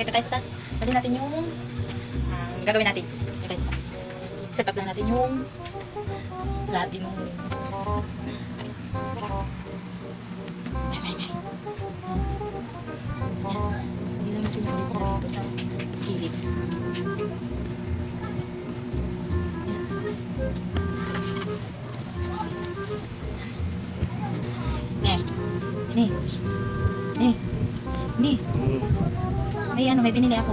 Akit na tayo sa taas. Dali natin yung ah, gagawin natin. Sa tayo sa taas. Set up lang natin yung latin ng Ay, ay, ay. Yan. Hindi lang natin sa kilid. Yan. Ne. Ne. Shh. May ano, may binili ako.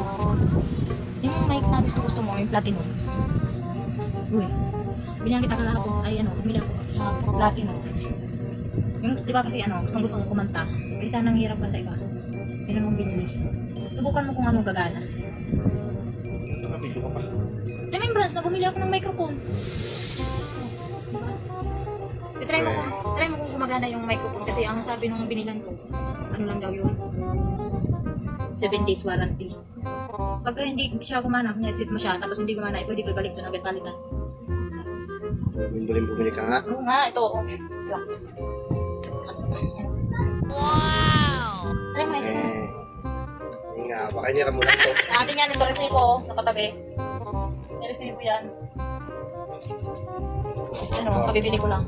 Yung mic na gusto gusto mo, yung platinum. Uy. Bilang kita kahapon, ay ano, bumili ako platinum. Yung, di ba kasi ano, kung gusto ko kumanta, ay sana ang hirap ka sa iba. Yun ang binili. Subukan mo kung ano gagana. Nakapilo ka pa. Remembrance na bumili ako ng microphone. I-try mo kung, try mo kung gumagana yung microphone kasi ang sabi nung binilan ko, ano lang daw yun? 7 days warranty. Pagka hindi siya gumana, set mo siya, tapos hindi gumana, eh, pwede ko ibalik doon agad palitan. Bumili bumili ka nga. Oo nga, ito. Wow! Try mo na isa. Eh. Hindi nga, baka hinira mo lang to. Atin yan, ito resibo, oh, nakatabi. May resibo yan. Ano, kabibili ko lang.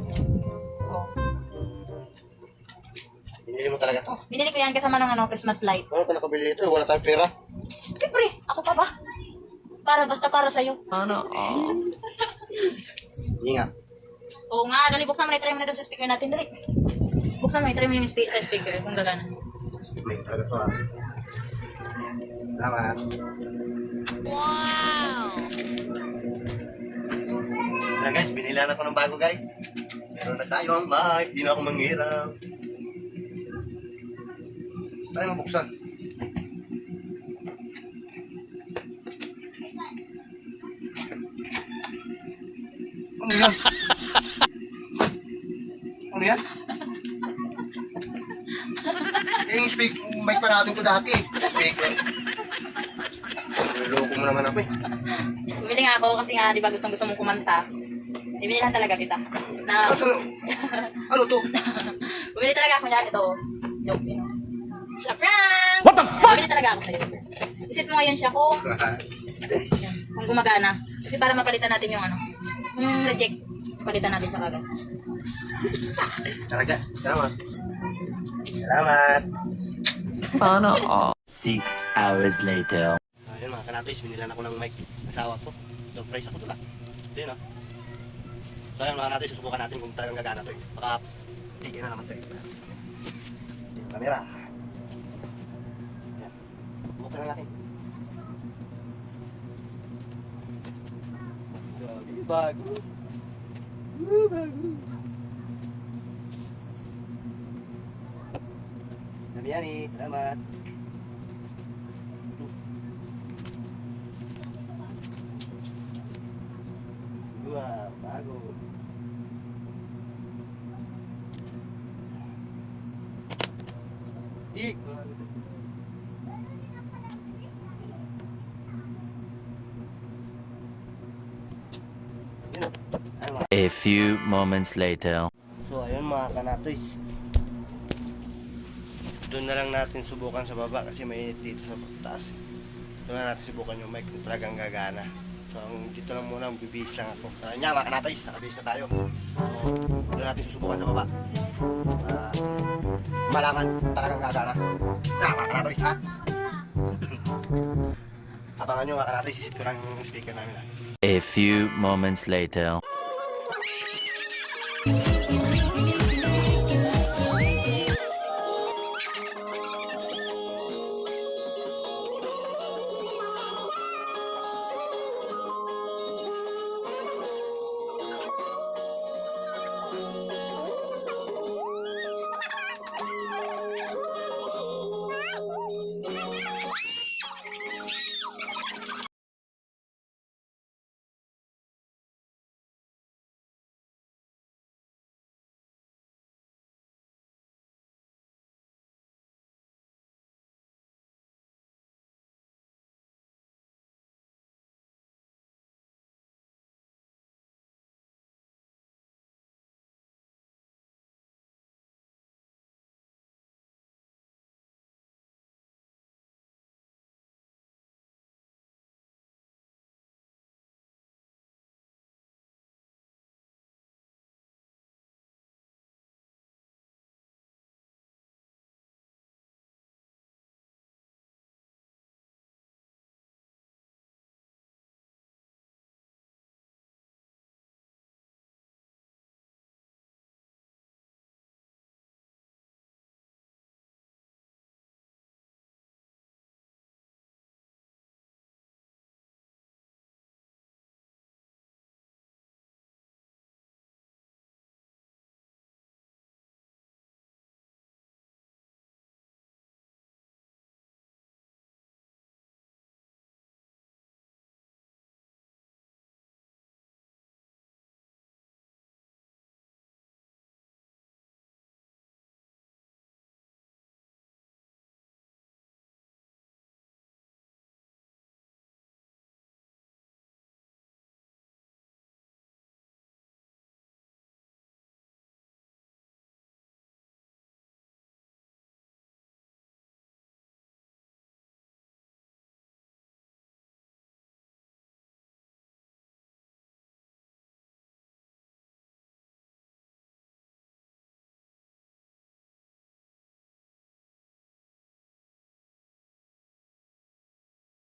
Binili mo talaga to. Binili ko yan kasama ng ano, Christmas light. Ano ka nakabili nito? Wala tayong pera. Siyempre, ako pa ba? Para, basta para sa'yo. Hindi nga. Oo nga, dali, buksan mo na, try mo na doon sa speaker natin, dali. Buksan mo, try mo yung spe- sa speaker kung gagana. May talaga to ah. Salamat. Wow! Na guys, binilan ako ng bago guys. Meron na tayo ang mic. Di na ako manghirap. Tayo mabuksan. Ano yan? Ano yan? Eh, yung speak, mic pa natin to dati. Speaker. Niloko mo naman ako eh. Bumili nga ako kasi nga, di ba, gustong gusto mong kumanta. Bibili lang talaga kita. Na, Ano, ano to? bumili talaga ako yan, ito. Joke, you know. Ako sa'yo. Isit mo ngayon siya kung, yan, kung gumagana. Kasi para mapalitan natin yung ano, yung reject, palitan natin siya kagad. Talaga. Salamat. Salamat. Sana all. Six hours later. Ayun mga kanatos, binilan ako ng mic. Nasawa ko. Surprise ako doon ah. Ito yun ah. So ayun mga kanatos, susubukan natin kung talagang gagana to eh. Baka tigil na naman to eh. Yung camera. Yan. Buksan na natin. Grabe, bago. Woo, bago. Sabi yan eh. Salamat. Wow, bago. Ik. Yun. Ayun, mga- A few moments later. So ayun mga kanatoys. Doon na lang natin subukan sa baba kasi mainit dito sa taas. Doon na natin subukan yung mic kung talagang gagana. So dito lang muna, bibihis lang ako. So ayun nga mga kanatoys, nakabihis na tayo. So doon natin susubukan sa baba. Para malaman talagang gagana. Ah, mga kanatoys ha? Abangan nyo mga kanatoys, sisit ko yung speaker namin ha. A few moments later.